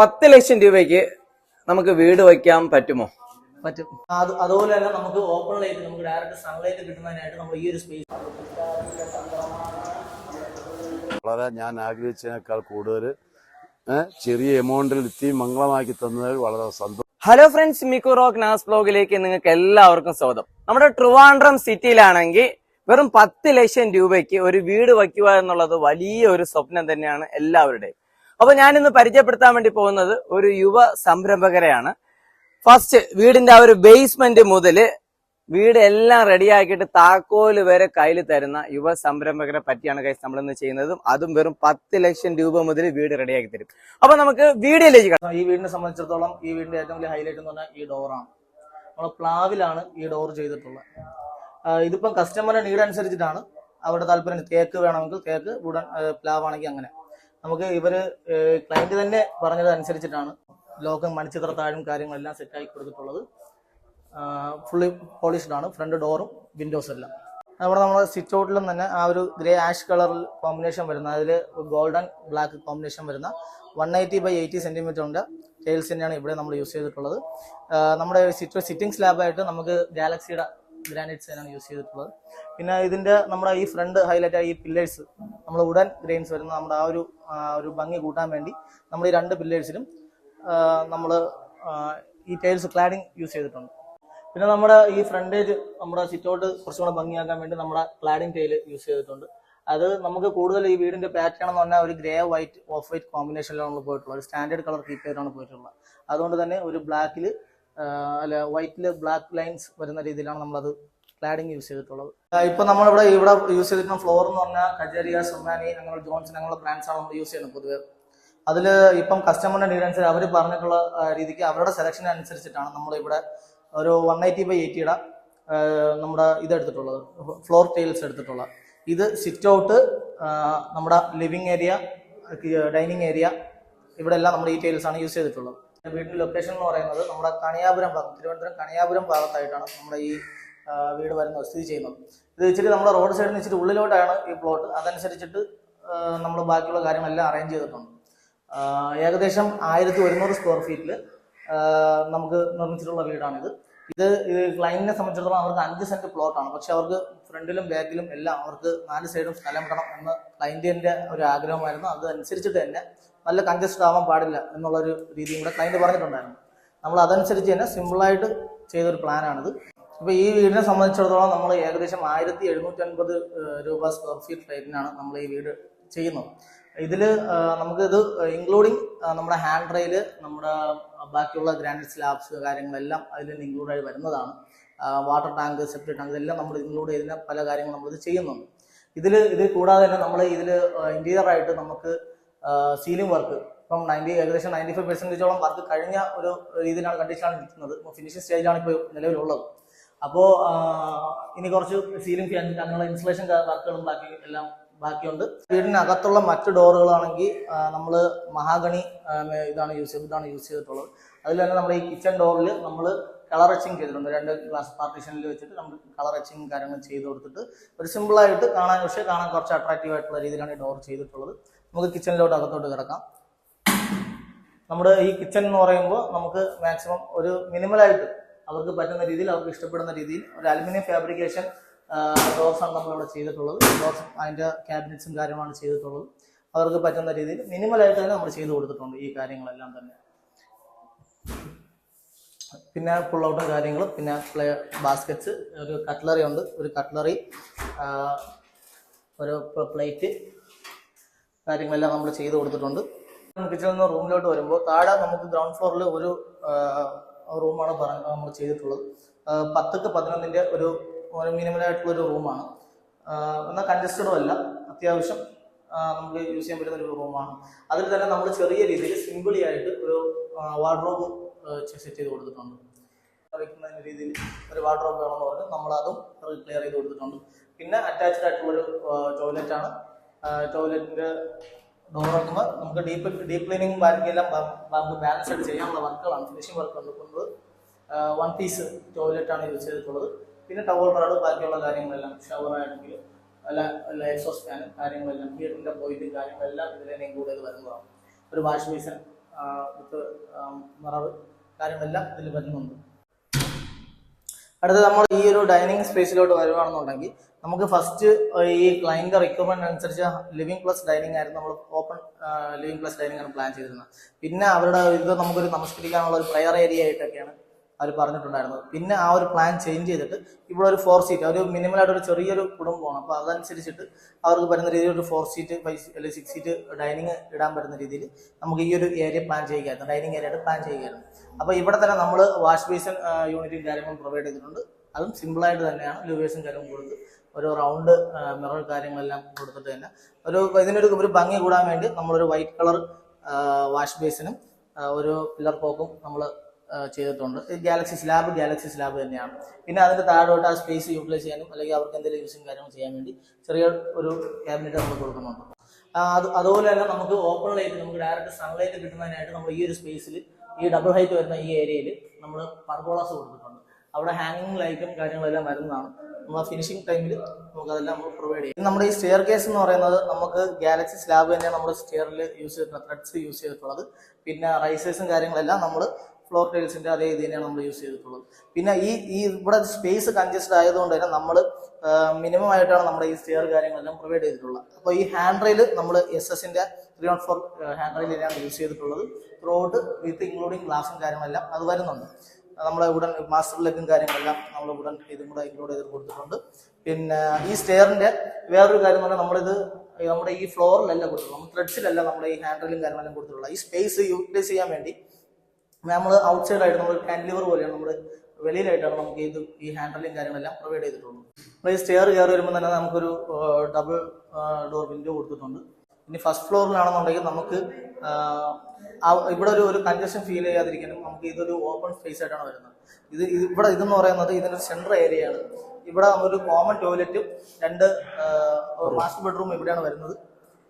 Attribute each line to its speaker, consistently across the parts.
Speaker 1: പത്ത് ലക്ഷം രൂപയ്ക്ക് നമുക്ക് വീട് വയ്ക്കാൻ പറ്റുമോ?
Speaker 2: പറ്റും. അത് അതുപോലെ തന്നെ നമുക്ക് ഓപ്പൺ ലൈറ്റ് നമുക്ക് ഡയറക്റ്റ് സൺലൈറ്റ് കിട്ടുന്നതിനായിട്ട് നമ്മൾ ഈ ഒരു സ്പേസ്
Speaker 3: വളരെ ഞാൻ ആഗ്രഹിച്ചതിനേക്കാൾ കൂടുതൽ ചെറിയ എമൗണ്ടിൽ ഇത്തിരി മംഗളമാക്കി തന്നതിൽ വളരെ സന്തോഷം.
Speaker 1: ഹലോ ഫ്രണ്ട്സ് മിക്കു റോക്ക് നാസ് ബ്ലോഗിലേക്ക് നിങ്ങൾക്ക് എല്ലാവർക്കും സ്വാഗതം. നമ്മുടെ ട്രിവാൻഡ്രം സിറ്റിയിലാണെങ്കിൽ വെറും പത്ത് ലക്ഷം രൂപയ്ക്ക് ഒരു വീട് വയ്ക്കുക എന്നുള്ളത് വലിയ ഒരു സ്വപ്നം തന്നെയാണ് എല്ലാവരുടെയും. അപ്പൊ ഞാനിന്ന് പരിചയപ്പെടുത്താൻ വേണ്ടി പോകുന്നത് ഒരു യുവ സംരംഭകരെയാണ്. ഫസ്റ്റ് വീടിന്റെ ആ ഒരു ബേസ്മെന്റ് മുതൽ വീട് എല്ലാം റെഡിയാക്കിയിട്ട് താക്കോൽ വരെ കയ്യിൽ തരുന്ന യുവ സംരംഭകരെ പറ്റിയാണ് കൈസ് നമ്മൾ ഇന്ന് ചെയ്യുന്നതും അതും വെറും പത്ത് ലക്ഷം രൂപ മുതൽ വീട് റെഡിയാക്കി തരും. അപ്പൊ നമുക്ക് വീഡിയോയിലേക്ക് കാണാം
Speaker 2: ഈ വീടിനെ സംബന്ധിച്ചിടത്തോളം ഈ വീടിന്റെ ഏറ്റവും വലിയ ഹൈലൈറ്റ് എന്ന് പറഞ്ഞാൽ ഈ ഡോറാണ് നമ്മൾ പ്ലാവിലാണ് ഈ ഡോർ ചെയ്തിട്ടുള്ളത്. ഇതിപ്പം കസ്റ്റമറിന്റെ നീഡ് അനുസരിച്ചിട്ടാണ് അവരുടെ താല്പര്യം. കേക്ക് വേണമെങ്കിൽ കേക്ക് വുഡൻ പ്ലാവ് ആണെങ്കിൽ അങ്ങനെ. നമുക്ക് ഇവർ ക്ലയന്റ് തന്നെ പറഞ്ഞത് അനുസരിച്ചിട്ടാണ് ലോകം മണിച്ചിത്ര താഴും കാര്യങ്ങളെല്ലാം സെറ്റാക്കി കൊടുത്തിട്ടുള്ളത്. ഫുള്ളി പോളിഷ്ഡ് ആണ്. ഫ്രണ്ട് ഡോറും വിൻഡോസ് എല്ലാം. അവിടെ നമ്മൾ സിറ്റ് ഔട്ടിലും തന്നെ ആ ഒരു ഗ്രേ ആഷ് കളറിൽ കോമ്പിനേഷൻ വരുന്ന അതിൽ ഗോൾഡൻ ബ്ലാക്ക് കോമ്പിനേഷൻ വരുന്ന വൺ എയ്റ്റി ബൈ എയ്റ്റി സെന്റിമീറ്ററിന്റെ ടൈൽസ് തന്നെയാണ് ഇവിടെ നമ്മൾ യൂസ് ചെയ്തിട്ടുള്ളത്. നമ്മുടെ സിറ്റ് സിറ്റിംഗ് സ്ലാബായിട്ട് നമുക്ക് ഗാലക്സിയുടെ ഗ്രാനൈറ്റ്സ് തന്നെയാണ് യൂസ് ചെയ്തിട്ടുള്ളത്. പിന്നെ ഇതിന്റെ നമ്മുടെ ഈ ഫ്രണ്ട് ഹൈലൈറ്റ് ആയ ഈ പില്ലേഴ്സ് നമ്മൾ ഉടൻ ഗ്രെയിൻസ് വരുന്ന നമ്മുടെ ആ ഒരു ഒരു ഭംഗി കൂട്ടാൻ വേണ്ടി നമ്മൾ ഈ രണ്ട് പില്ലേഴ്സിലും നമ്മൾ ഈ ടൈൽസ് ക്ലാഡിങ് യൂസ് ചെയ്തിട്ടുണ്ട്. പിന്നെ നമ്മുടെ ഈ ഫ്രണ്ടേജ് നമ്മുടെ സിറ്റൗട്ട് കുറച്ചും കൂടെ ഭംഗിയാക്കാൻ വേണ്ടി നമ്മുടെ ക്ലാഡിങ് ടൈൽ യൂസ് ചെയ്തിട്ടുണ്ട്. അത് നമുക്ക് കൂടുതൽ ഈ വീടിന്റെ പാറ്റേൺ എന്ന് പറഞ്ഞാൽ ഒരു ഗ്രേ വൈറ്റ് ഓഫ് വൈറ്റ് കോമ്പിനേഷനിലാണ് പോയിട്ടുള്ളത്. ഒരു സ്റ്റാൻഡേർഡ് കളർ കീപ്പ് ചെയ്തിട്ടാണ് പോയിട്ടുള്ളത്. അതുകൊണ്ട് തന്നെ ഒരു ബ്ലാക്കിൽ അല്ല വൈറ്റിൽ ബ്ലാക്ക് ലൈൻസ് വരുന്ന രീതിയിലാണ് നമ്മളത് ക്ലാഡിംഗ് യൂസ് ചെയ്തിട്ടുള്ളത്. ഇപ്പൊ നമ്മളിവിടെ ഇവിടെ യൂസ് ചെയ്തിട്ടുള്ള ഫ്ലോർ എന്ന് പറഞ്ഞാൽ കജേരിയ സുമാനി അങ്ങനെയുള്ള ജോൺസൺ അങ്ങനെയുള്ള ബ്രാൻഡ്സ് ആണ് നമ്മൾ യൂസ് ചെയ്യുന്നത് പൊതുവെ. അതിൽ ഇപ്പം കസ്റ്റമറിന്റെ നീഡ് അവർ പറഞ്ഞിട്ടുള്ള രീതിക്ക് അവരുടെ സെലക്ഷൻ അനുസരിച്ചിട്ടാണ് നമ്മൾ ഇവിടെ ഒരു വൺ എയ്റ്റി ബൈ എയ്റ്റിയുടെ നമ്മുടെ ഇത് എടുത്തിട്ടുള്ളത്. ഫ്ലോർ ടൈൽസ് എടുത്തിട്ടുള്ളത് ഇത് സിറ്റ് ഔട്ട് നമ്മുടെ ലിവിങ് ഏരിയ ഡൈനിങ് ഏരിയ ഇവിടെ എല്ലാം നമ്മൾ ഈ ടൈൽസ് ആണ് യൂസ് ചെയ്തിട്ടുള്ളത്. വീട്ടിൽ ലൊക്കേഷൻ എന്ന് പറയുന്നത് നമ്മുടെ കണിയാപുരം ഭാഗം തിരുവനന്തപുരം കണിയാപുരം ഭാഗത്തായിട്ടാണ് നമ്മുടെ ഈ വീട് വരുന്നത് സ്ഥിതി ചെയ്യുന്നത് ഇത് ഇച്ചിരി നമ്മുടെ റോഡ് സൈഡിൽ നിന്ന് ഉള്ളിലോട്ടാണ് ഈ പ്ലോട്ട്. അതനുസരിച്ചിട്ട് നമ്മൾ ബാക്കിയുള്ള കാര്യങ്ങളെല്ലാം അറേഞ്ച് ചെയ്തിട്ടുണ്ട്. ഏകദേശം ആയിരത്തി ഒരുന്നൂറ് സ്ക്വയർ ഫീറ്റിൽ നമുക്ക് നിർമ്മിച്ചിട്ടുള്ള വീടാണിത്. ഇത് ക്ലൈന്റിനെ സംബന്ധിച്ചിടത്തോളം അവർക്ക് അഞ്ച് സെന്റ് പ്ലോട്ടാണ് പക്ഷെ അവർക്ക് ഫ്രണ്ടിലും ബാക്കിലും എല്ലാം അവർക്ക് നാല് സൈഡും സ്ഥലം വേണം എന്ന് ക്ലൈന്റിന്റെ ഒരു ആഗ്രഹമായിരുന്നു. അതനുസരിച്ചിട്ട് തന്നെ നല്ല കൺജസ്റ്റഡ് ആവാൻ പാടില്ല എന്നുള്ളൊരു രീതിയും കൂടെ ക്ലൈന്റ് പറഞ്ഞിട്ടുണ്ടായിരുന്നു. നമ്മൾ അതനുസരിച്ച് തന്നെ സിമ്പിളായിട്ട് ചെയ്തൊരു പ്ലാനാണിത് അപ്പോൾ ഈ വീടിനെ സംബന്ധിച്ചിടത്തോളം നമ്മൾ ഏകദേശം ആയിരത്തി എഴുന്നൂറ്റി അൻപത് രൂപ സ്ക്വയർ ഫീറ്റ് റേറ്റിനാണ് നമ്മൾ ഈ വീട് ചെയ്യുന്നത്. ഇതിൽ നമുക്ക് ഇത് ഇൻക്ലൂഡിങ് നമ്മുടെ ഹാൻഡ് റെയിൽ നമ്മുടെ ബാക്കിയുള്ള ഗ്രാനൈറ്റ് സ്ലാബ്സ് കാര്യങ്ങളെല്ലാം അതിൽ ഇൻക്ലൂഡായി വരുന്നതാണ്. വാട്ടർ ടാങ്ക് സെപ്റ്റ് ടാങ്ക് ഇതെല്ലാം നമ്മൾ ഇൻക്ലൂഡ് ചെയ്തിന് പല കാര്യങ്ങളും നമ്മളിത് ചെയ്യുന്നുണ്ട്. ഇതിൽ ഇത് കൂടാതെ തന്നെ നമ്മൾ ഇതിൽ ഇന്റീരിയർ ആയിട്ട് നമുക്ക് സീലിംഗ് വർക്ക് ഇപ്പം നയന്റി ഏകദേശം നയന്റി ഫൈവ് പെർസെന്റേജോളം വർക്ക് കഴിഞ്ഞ ഒരു രീതിയിലാണ് കണ്ടീഷനാണ് നിൽക്കുന്നത്. ഫിനിഷിംഗ് സ്റ്റേജിലാണ് ഇപ്പോൾ നിലവിലുള്ളത്. അപ്പോൾ ഇനി കുറച്ച് സീലിംഗ് ഫാൻ അങ്ങനെയുള്ള ഇൻസുലേഷൻ വർക്കുകളും ബാക്കി എല്ലാം ബാക്കിയുണ്ട്. വീടിനകത്തുള്ള മറ്റ് ഡോറുകളാണെങ്കിൽ നമ്മൾ മഹാഗണി ഇതാണ് യൂസ് ചെയ്ത് ഇതാണ് യൂസ് ചെയ്തിട്ടുള്ളത്. അതിൽ തന്നെ നമ്മൾ ഈ കിച്ചൺ ഡോറിൽ നമ്മൾ കളർ എച്ചിങ് ചെയ്തിട്ടുണ്ട്. രണ്ട് ഗ്ലാസ് പാർട്ടീഷനിൽ വെച്ചിട്ട് നമ്മൾ കളർ എച്ചിങ് കാര്യങ്ങൾ ചെയ്ത് കൊടുത്തിട്ട് ഒരു സിമ്പിളായിട്ട് കാണാൻ പക്ഷേ കാണാൻ കുറച്ച് അട്രാക്റ്റീവ് ആയിട്ടുള്ള രീതിയിലാണ് ഈ ഡോർ ചെയ്തിട്ടുള്ളത്. നമുക്ക് കിച്ചണിലോട്ട് അകത്തോട്ട് കിടക്കാം. നമ്മുടെ ഈ കിച്ചൺ എന്ന് പറയുമ്പോൾ നമുക്ക് മാക്സിമം ഒരു മിനിമലായിട്ട് അവർക്ക് പറ്റുന്ന രീതിയിൽ അവർക്ക് ഇഷ്ടപ്പെടുന്ന രീതിയിൽ ഒരു അലുമിനിയം ഫാബ്രിക്കേഷൻ ഡോർസാണ് നമ്മളിവിടെ ചെയ്തിട്ടുള്ളത്. ഡോർസ് അതിന്റെ ക്യാബിനറ്റ്സും കാര്യമാണ് ചെയ്തിട്ടുള്ളത്. അവർക്ക് പറ്റുന്ന രീതിയിൽ മിനിമലായിട്ട് തന്നെ നമ്മൾ ചെയ്തു കൊടുത്തിട്ടുണ്ട് ഈ കാര്യങ്ങളെല്ലാം തന്നെ. പിന്നെ പുൾ ഔട്ടും കാര്യങ്ങളും പിന്നെ പ്ലേ ബാസ്ക്കറ്റ്സ് ഒരു കട്ട്ലറി ഉണ്ട്. ഒരു കട്ട്ലറി ഒരു പ്ലേറ്റ് കാര്യങ്ങളെല്ലാം നമ്മൾ ചെയ്തു കൊടുത്തിട്ടുണ്ട്. കിച്ചണിൽ നിന്ന് റൂമിലോട്ട് വരുമ്പോൾ താഴെ നമുക്ക് ഗ്രൗണ്ട് ഫ്ലോറിൽ ഒരു റൂമാണ് നമ്മൾ ചെയ്തിട്ടുള്ളത്. പത്തുക്ക് പതിനൊന്നിന്റെ ഒരു ഒരു മിനിമലായിട്ടുള്ള ഒരു റൂമാണ്. എന്നാൽ കൺജസ്റ്റഡും അല്ല അത്യാവശ്യം നമുക്ക് യൂസ് ചെയ്യാൻ പറ്റുന്ന ഒരു റൂമാണ്. അതിൽ തന്നെ നമ്മൾ ചെറിയ രീതിയിൽ സിമ്പിളി ആയിട്ട് ഒരു വാർഡ്രോബ് സെറ്റ് ചെയ്ത് കൊടുത്തിട്ടുണ്ട്. വയ്ക്കുന്ന രീതിയിൽ ഒരു വാർഡ്രോബ് വേണമെന്ന് പറഞ്ഞ് നമ്മളതും ക്ലിയർ ചെയ്ത് കൊടുത്തിട്ടുണ്ട്. പിന്നെ അറ്റാച്ച്ഡ് ആയിട്ടുള്ളൊരു ടോയ്ലറ്റ് ആണ്. ടോയ്ലറ്റിന്റെ ഡോർ തുറക്കുമ്പോൾ നമുക്ക് ഡീപ്പ് ഡീപ്പ് ക്ലീനിങ് ബാക്കിയെല്ലാം നമുക്ക് ബാലൻസ് ആയിട്ട് ചെയ്യാനുള്ള വർക്കുകളാണ്. ഫിനിഷിംഗ് വർക്ക് കൊടുക്കുന്നത് വൺ പീസ് ടോയ്ലറ്റ് ആണ് യൂസ് ചെയ്തിട്ടുള്ളത്. പിന്നെ ടവർ റാഡ് ബാക്കിയുള്ള കാര്യങ്ങളെല്ലാം ഷവർ ആണെങ്കിൽ അല്ല എക്സോസ് ഫാൻ കാര്യങ്ങളെല്ലാം ഹീറ്ററിന്റെ പോയിന്റും കാര്യങ്ങളെല്ലാം ഇതിൽ ഇൻക്ലൂഡ് വരുന്നതാണ്. ഒരു വാഷ് ബേസിൻ വിത്ത് മറവ് കാര്യങ്ങളെല്ലാം ഇതിൽ വരുന്നുണ്ട്. അടുത്തത് നമ്മൾ ഈ ഒരു ഡൈനിങ് സ്പേസിലോട്ട് വരുവാണെന്നുണ്ടെങ്കിൽ നമുക്ക് ഫസ്റ്റ് ഈ ക്ലൈന്റ് റിക്വയർമെന്റ് അനുസരിച്ച് ലിവിങ് പ്ലസ് ഡൈനിങ് ആയിരുന്നു നമ്മൾ ലിവിംഗ് പ്ലസ് ഡൈനിങ് ആണ് പ്ലാൻ ചെയ്തിരുന്നത്. പിന്നെ അവരുടെ ഇത് നമുക്കൊരു നമസ്കരിക്കാനുള്ള ഒരു പ്രയർ ഏരിയ ആയിട്ടൊക്കെയാണ് അവർ പറഞ്ഞിട്ടുണ്ടായിരുന്നത്. പിന്നെ ആ ഒരു പ്ലാൻ ചേഞ്ച് ചെയ്തിട്ട് ഇവിടെ ഒരു ഫോർ സീറ്റ് ഒരു മിനിമലായിട്ട് ഒരു ചെറിയൊരു കുടുംബമാണ്. അപ്പോൾ അതനുസരിച്ചിട്ട് അവർക്ക് പറ്റുന്ന രീതിയിൽ ഒരു ഫോർ സീറ്റ് ഫൈവ് അല്ലെങ്കിൽ സിക്സ് സീറ്റ് ഡൈനിങ് ഇടാൻ പറ്റുന്ന രീതിയിൽ നമുക്ക് ഈ ഒരു ഏരിയ പ്ലാൻ ചെയ്യുകയായിരുന്നു. ഡൈനിങ് ഏരിയ ആയിട്ട് പ്ലാൻ ചെയ്യുകയായിരുന്നു. അപ്പോൾ ഇവിടെ തന്നെ നമ്മൾ വാഷ് ബേസിൻ യൂണിറ്റും കാര്യങ്ങളും പ്രൊവൈഡ് ചെയ്തിട്ടുണ്ട്. അതും സിമ്പിളായിട്ട് തന്നെയാണ്. ലിവേഴ്സും കാര്യങ്ങളും കൊടുത്ത് ഒരു റൗണ്ട് മിറർ കാര്യങ്ങളെല്ലാം കൊടുത്തിട്ട് തന്നെ ഒരു ഇതിനൊരു ഒരു ഭംഗി കൂടാൻ വേണ്ടി നമ്മളൊരു വൈറ്റ് കളർ വാഷ് ബേസിനും ഒരു പില്ലർ പോക്കും നമ്മൾ ചെയ്തിട്ടുണ്ട്. ഗാലക്സി സ്ലാബ് ഗാലക്സി സ്ലാബ് തന്നെയാണ്. പിന്നെ അതിന്റെ താഴോട്ട് ആ സ്പേസ് യൂട്ടിലൈസ് ചെയ്യാനും അല്ലെങ്കിൽ അവർക്ക് എന്തെങ്കിലും യൂസിങ് കാര്യങ്ങൾ ചെയ്യാൻ വേണ്ടി ചെറിയ ഒരു ക്യാബിനറ്റ് നമ്മൾ കൊടുക്കുന്നുണ്ട്. അത് അതുപോലെ തന്നെ നമുക്ക് ഓപ്പൺ ലൈറ്റ് നമുക്ക് ഡയറക്റ്റ് സൺലൈറ്റ് കിട്ടുന്നതിനായിട്ട് നമ്മൾ ഈ ഒരു സ്പേസിൽ ഈ ഡബിൾ ഹൈറ്റ് വരുന്ന ഈ ഏരിയയിൽ നമ്മൾ പർഗോളാസ് കൊടുത്തിട്ടുണ്ട്. അവിടെ ഹാങ്ങിങ് ലൈറ്റും കാര്യങ്ങളെല്ലാം വരുന്നതാണ്. നമ്മൾ ഫിനിഷിംഗ് ടൈമിൽ നമുക്കതെല്ലാം നമ്മൾ പ്രൊവൈഡ് ചെയ്യും. നമ്മുടെ ഈ സ്റ്റെയർ കേസ് എന്ന് പറയുന്നത് നമുക്ക് ഗാലക്സി സ്ലാബ് തന്നെയാണ് നമ്മുടെ സ്റ്റെയറിൽ യൂസ് ചെയ്തിട്ടുള്ളത് ത്രെഡ്സ് യൂസ് ചെയ്തിട്ടുള്ളത്. പിന്നെ റൈസേഴ്സും കാര്യങ്ങളെല്ലാം നമ്മൾ ഫ്ലോർ ടൈൽസിന്റെ അതേ ഇത് തന്നെയാണ് നമ്മൾ യൂസ് ചെയ്തിട്ടുള്ളത്. പിന്നെ ഈ ഈ ഇവിടെ സ്പേസ് കൺജസ്റ്റഡ് ആയതുകൊണ്ട് തന്നെ നമ്മൾ മിനിമം ആയിട്ടാണ് നമ്മുടെ ഈ സ്റ്റെയർ കാര്യങ്ങളെല്ലാം പ്രൊവൈഡ് ചെയ്തിട്ടുള്ളത്. അപ്പോൾ ഈ ഹാൻഡ് റെയിൽ നമ്മൾ എസ് എസിന്റെ three one four hand rail തന്നെയാണ് യൂസ് ചെയ്തിട്ടുള്ളത്. റോഡ് വിത്ത് ഇൻക്ലൂഡിങ് ഗ്ലാസും കാര്യങ്ങളെല്ലാം അത് വരുന്നുണ്ട്. നമ്മളെ ഉടൻ മാസ്റ്റർ ലെഗും കാര്യങ്ങളെല്ലാം നമ്മൾ ഉടൻ ഇതും കൂടെ ഇൻക്ലൂഡ് ചെയ്ത് കൊടുത്തിട്ടുണ്ട്. പിന്നെ ഈ സ്റ്റെയറിന്റെ വേറൊരു കാര്യം എന്ന് പറഞ്ഞാൽ നമ്മളിത് നമ്മുടെ ഈ ഫ്ലോറിലല്ല കൊടുത്തിട്ടുള്ളത്. നമ്മൾ ത്രെഡ്സിലല്ല നമ്മുടെ ഈ ഹാൻഡിലും കാര്യങ്ങളെല്ലാം കൊടുത്തിട്ടുള്ളത്. ഈ സ്പേസ് യൂട്ടിലൈസ് ചെയ്യാൻ വേണ്ടി നമ്മൾ ഔട്ട് സൈഡ് ആയിട്ട് നമ്മൾ കാൻഡിലിവർ പോലെയാണ് നമ്മൾ വെളിയിലായിട്ടാണ് നമുക്ക് ഇത് ഈ ഹാൻഡിലും കാര്യങ്ങളെല്ലാം പ്രൊവൈഡ് ചെയ്തിട്ടുള്ളത്. നമ്മൾ ഈ സ്റ്റെയർ കയറി വരുമ്പോൾ തന്നെ നമുക്കൊരു ഡബിൾ ഡോർ വിൻഡോ കൊടുത്തിട്ടുണ്ട്. ഇനി ഫസ്റ്റ് ഫ്ലോറിലാണെന്നുണ്ടെങ്കിൽ നമുക്ക് ഇവിടെ ഒരു ഒരു കൺജഷൻ ഫീൽ ചെയ്യാതിരിക്കാനും നമുക്ക് ഇതൊരു ഓപ്പൺ സ്പേസ് ആയിട്ടാണ് വരുന്നത്. ഇത് ഇവിടെ ഇതെന്ന് പറയുന്നത് ഇതിന്റെ സെൻട്രൽ ആണ്. ഇവിടെ ഒരു കോമൺ ടോയ്ലറ്റും രണ്ട് മാസ്റ്റർ ബെഡ്റൂം ഇവിടെയാണ് വരുന്നത്.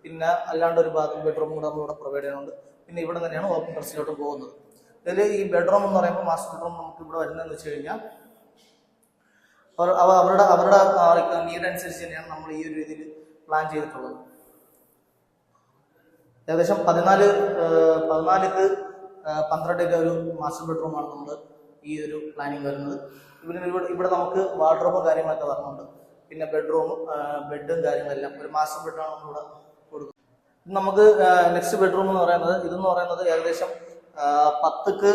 Speaker 2: പിന്നെ അല്ലാണ്ട് ഒരു ബാത്റൂം ബെഡ്റൂം കൂടെ നമ്മൾ ഇവിടെ പ്രൊവൈഡ് ചെയ്യുന്നുണ്ട്. പിന്നെ ഇവിടെ തന്നെയാണ് ഓപ്പൺ ടെറസിലോട്ട് പോകുന്നത്. ഇതിൽ ഈ ബെഡ്റൂം എന്ന് പറയുമ്പോൾ മാസ്റ്റർ ബെഡ്റൂം നമുക്ക് ഇവിടെ വരുന്നതെന്ന് വെച്ച് കഴിഞ്ഞാൽ അവർ അവ- അവരുടെ അവരുടെ നീഡ് അനുസരിച്ച് തന്നെയാണ് നമ്മൾ ഈ ഒരു രീതിയിൽ പ്ലാൻ ചെയ്തിട്ടുള്ളത്. ഏകദേശം പതിനാല് പതിനാലിക്ക് ഏഹ്, പന്ത്രണ്ടിന്റെ ഒരു മാസ്റ്റർ ബെഡ്റൂമാണ് നമ്മൾ ഈ ഒരു പ്ലാനിങ് വരുന്നത്. ഇവിടെ ഇവിടെ ഇവിടെ നമുക്ക് വാർഡ്രോബും കാര്യങ്ങളൊക്കെ വരുന്നുണ്ട് പിന്നെ ബെഡ്റൂമും ബെഡും കാര്യങ്ങളെല്ലാം ഒരു മാസ്റ്റർ ബെഡാണ് നമ്മളിവിടെ കൊടുക്കുന്നത്. നമുക്ക് നെക്സ്റ്റ് ബെഡ്റൂം എന്ന് പറയുന്നത് ഇതെന്ന് പറയുന്നത് ഏകദേശം പത്തുക്ക്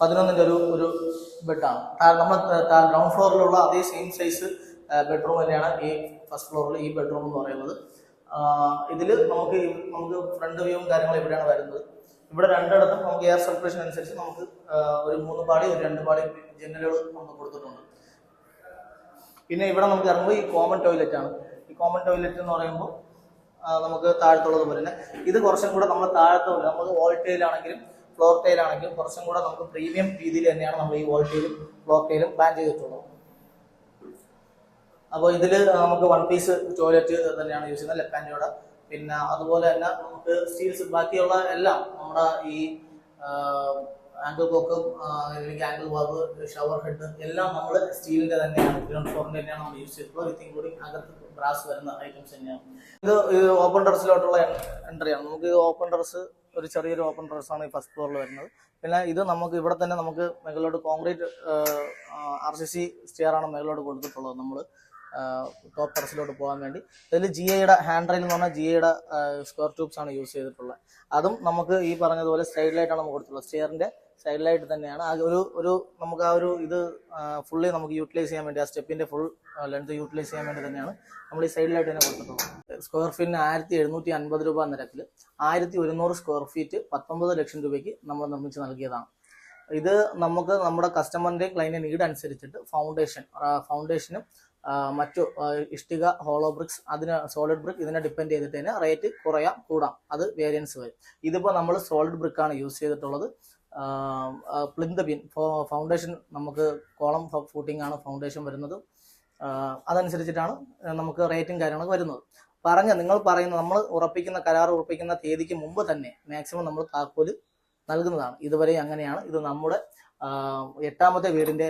Speaker 2: പതിനൊന്നിന്റെ ഒരു ഒരു ബെഡാണ് നമ്മൾ ഗ്രൗണ്ട് ഫ്ലോറിലുള്ള അതേ സെയിം സൈസ് ബെഡ്റൂം തന്നെയാണ് ഈ ഫസ്റ്റ് ഫ്ലോറിൽ ഈ ബെഡ്റൂം എന്ന് പറയുന്നത്. ഇതിൽ നമുക്ക് നമുക്ക് ഫ്രണ്ട് വ്യൂവും കാര്യങ്ങളും ഇവിടെയാണ് വരുന്നത്. ഇവിടെ രണ്ടിടത്തും നമുക്ക് എയർ സർക്കുലേഷൻ അനുസരിച്ച് നമുക്ക് ഒരു മൂന്ന് പാടി ഒരു രണ്ട് പാടി ജനലുകൾ നമുക്ക് കൊടുത്തിട്ടുണ്ട്. പിന്നെ ഇവിടെ നമുക്ക് ഇറങ്ങുമ്പോൾ ഈ കോമൺ ടോയ്ലറ്റ് ആണ്. ഈ കോമൺ ടോയ്ലറ്റ് എന്ന് പറയുമ്പോൾ നമുക്ക് താഴത്തുള്ളത് പോലെ തന്നെ ഇത് കുറച്ചും കൂടെ നമ്മൾ താഴത്തെ പോലെ നമുക്ക് വോൾ ടൈലാണെങ്കിലും ഫ്ലോർ ടൈലാണെങ്കിലും കുറച്ചും കൂടെ നമുക്ക് പ്രീമിയം രീതിയിൽ തന്നെയാണ് നമ്മൾ ഈ വോൾ ടൈലും ഫ്ലോർ ടൈലും ബാൻ ചെയ്തിട്ടുള്ളത്. അപ്പോൾ ഇതിൽ നമുക്ക് വൺ പീസ് ടോയ്ലറ്റ് തന്നെയാണ് യൂസ് ചെയ്യുന്നത് ഹാൻഡോടെ പിന്നെ അതുപോലെ തന്നെ നമുക്ക് സ്റ്റീൽസ് ബാക്കിയുള്ള എല്ലാം നമ്മുടെ ഈ ആംഗിൾ കോക്കും അല്ലെങ്കിൽ ആംഗിൾ വാക്ക് ഷവർ ഹെഡ് എല്ലാം നമ്മൾ സ്റ്റീലിന്റെ തന്നെയാണ് ഗ്രൗണ്ട് ഫ്ലോറിന്റെ തന്നെയാണ് നമ്മൾ യൂസ് ചെയ്തിട്ടുള്ളത് വിത്ത് ഇൻക്ലൂഡിങ് അകത്ത് ബ്രാസ് വരുന്ന ഐറ്റംസ് തന്നെയാണ്. ഇത് ഓപ്പൺ ടെറസിലോട്ടുള്ള ആണ്. നമുക്ക് ഇത് ഓപ്പൺ ടെറസ് ഒരു ചെറിയൊരു ഓപ്പൺ ഡ്രസ്സാണ് ഈ ഫസ്റ്റ് ഫ്ലോറിൽ വരുന്നത്. പിന്നെ ഇത് നമുക്ക് ഇവിടെ തന്നെ നമുക്ക് മുകളിലോട്ട് concrete R C C stair ആണ് മുകളിലോട്ട് കൊടുത്തിട്ടുള്ളത് നമ്മൾ ടോപ്പ് ടെറസിലോട്ട് പോകാൻ വേണ്ടി. ഇതിൽ ജി ഐയുടെ ഹാൻഡ് റെയിൽ എന്ന് പറഞ്ഞാൽ ജി ഐയുടെ സ്ക്വയർ ട്യൂബ്സ് ആണ് യൂസ് ചെയ്തിട്ടുള്ളത്. അതും നമുക്ക് ഈ പറഞ്ഞതുപോലെ സൈഡ് ലൈറ്റാണ് നമുക്ക് കൊടുത്തിട്ടുള്ളത്. സ്റ്റെയറിന്റെ സൈഡ് ലൈറ്റ് തന്നെയാണ്. ആ ഒരു ഒരു നമുക്ക് ആ ഒരു ഇത് ഫുള്ളി നമുക്ക് യൂട്ടിലൈസ് ചെയ്യാൻ വേണ്ടി ആ സ്റ്റെപ്പിന്റെ ഫുൾ ലെങ്ത് യൂട്ടിലൈസ് ചെയ്യാൻ വേണ്ടി തന്നെയാണ് നമ്മൾ ഈ സൈഡ് ലൈറ്റ് തന്നെ കൊടുത്തിട്ടുള്ളത്. സ്ക്വയർ ഫീറ്റിന് ആയിരത്തി എഴുന്നൂറ്റി അൻപത് രൂപ നിരക്കിൽ ആയിരത്തി ഒരുന്നൂറ് സ്ക്വയർ ഫീറ്റ് പത്തൊമ്പത് ലക്ഷം രൂപയ്ക്ക് നമ്മൾ നിർമ്മിച്ച് നൽകിയതാണ്. ഇത് നമുക്ക് നമ്മുടെ കസ്റ്റമറിന്റെ ക്ലൈന്റെ നീഡ് അനുസരിച്ചിട്ട് ഫൗണ്ടേഷൻ ഫൗണ്ടേഷനും മറ്റു ഇഷ്ടിക ഹോളോ ബ്രിക്സ് അതിന് സോളിഡ് ബ്രിക്ക് ഇതിനെ ഡിപ്പെൻഡ് ചെയ്തിട്ട് തന്നെ റേറ്റ് കുറയാം കൂടാം. അത് വേരിയൻസ് വരും. ഇതിപ്പോൾ നമ്മൾ സോളിഡ് ബ്രിക്ക് ആണ് യൂസ് ചെയ്തിട്ടുള്ളത്. പ്ലിന്ത് ബിൻ ഫൗണ്ടേഷൻ നമുക്ക് കോളം ഫൂട്ടിംഗ് ആണ് ഫൗണ്ടേഷൻ വരുന്നത്. അതനുസരിച്ചിട്ടാണ് നമുക്ക് റേറ്റും കാര്യങ്ങളൊക്കെ വരുന്നത്. പറഞ്ഞ നിങ്ങൾ പറയുന്ന നമ്മൾ ഉറപ്പിക്കുന്ന കരാർ ഉറപ്പിക്കുന്ന തീയതിക്ക് മുമ്പ് തന്നെ മാക്സിമം നമ്മൾ താക്കോൽ നൽകുന്നതാണ്. ഇതുവരെ അങ്ങനെയാണ്. ഇത് നമ്മുടെ എട്ടാമത്തെ വീടിന്റെ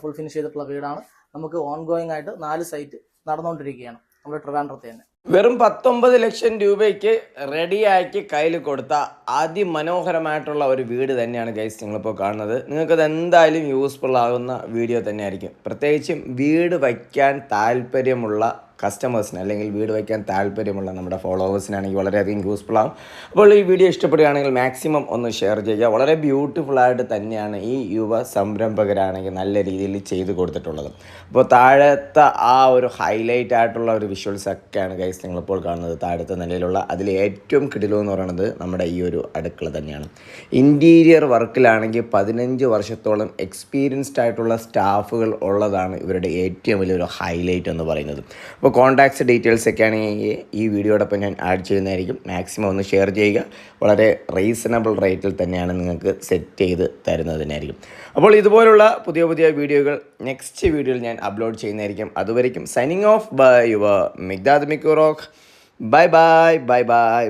Speaker 2: ഫുൾ ഫിനിഷ് ചെയ്തിട്ടുള്ള വീടാണ്. നമുക്ക് ഓൺഗോയിങ് ആയിട്ട് നാല് സൈറ്റ് നടന്നുകൊണ്ടിരിക്കുകയാണ് നമ്മുടെ ട്രിവാൻഡ്രത്തെ തന്നെ.
Speaker 1: വെറും പത്തൊമ്പത് ലക്ഷം രൂപയ്ക്ക് റെഡിയാക്കി കയ്യിൽ കൊടുത്ത അതിമനോഹരമായിട്ടുള്ള ഒരു വീട് തന്നെയാണ് ഗൈസ് നിങ്ങളിപ്പോൾ കാണുന്നത്. നിങ്ങൾക്കത് എന്തായാലും യൂസ്ഫുൾ ആകുന്ന വീഡിയോ തന്നെയായിരിക്കും. പ്രത്യേകിച്ചും വീട് വയ്ക്കാൻ താല്പര്യമുള്ള കസ്റ്റമേഴ്സിന് അല്ലെങ്കിൽ വീട് വയ്ക്കാൻ താല്പര്യമുള്ള നമ്മുടെ ഫോളോവേഴ്സിനാണെങ്കിൽ വളരെയധികം യൂസ്ഫുൾ ആകും അപ്പോൾ ഈ വീഡിയോ ഇഷ്ടപ്പെടുകയാണെങ്കിൽ മാക്സിമം ഒന്ന് ഷെയർ ചെയ്യുക. വളരെ ബ്യൂട്ടിഫുൾ ആയിട്ട് തന്നെയാണ് ഈ യുവ സംരംഭകരാണെങ്കിൽ നല്ല രീതിയിൽ ചെയ്തു കൊടുത്തിട്ടുള്ളത്. അപ്പോൾ താഴത്തെ ആ ഒരു ഹൈലൈറ്റ് ആയിട്ടുള്ള ഒരു വിഷ്വൽസ് ഒക്കെയാണ് ഗൈസ് നിങ്ങളിപ്പോൾ കാണുന്നത്. താഴത്തെ നിലയിലുള്ള അതിൽ ഏറ്റവും കിടിലോ എന്ന് പറയുന്നത് നമ്മുടെ ഈ ഒരു അടുക്കള തന്നെയാണ്. ഇന്റീരിയർ വർക്കിലാണെങ്കിൽ പതിനഞ്ച് വർഷത്തോളം എക്സ്പീരിയൻസ്ഡ് ആയിട്ടുള്ള സ്റ്റാഫുകൾ ഉള്ളതാണ് ഇവരുടെ ഏറ്റവും വലിയൊരു ഹൈലൈറ്റ് എന്ന് പറയുന്നത്. അപ്പോൾ കോൺടാക്ട്സ് ഡീറ്റെയിൽസ് ഒക്കെ ആണെങ്കിൽ ഈ വീഡിയോടൊപ്പം ഞാൻ ആഡ് ചെയ്യുന്നതായിരിക്കും. മാക്സിമം ഒന്ന് ഷെയർ ചെയ്യുക. വളരെ റീസണബിൾ റേറ്റിൽ തന്നെയാണ് നിങ്ങൾക്ക് സെറ്റ് ചെയ്ത് തരുന്നതിനായിരിക്കും. അപ്പോൾ ഇതുപോലുള്ള പുതിയ പുതിയ വീഡിയോകൾ നെക്സ്റ്റ് വീഡിയോയിൽ ഞാൻ അപ്ലോഡ് ചെയ്യുന്നതായിരിക്കും. അതുവരെയും signing off bye your Migdad മിക്കുറോക്ക് bye bye bye by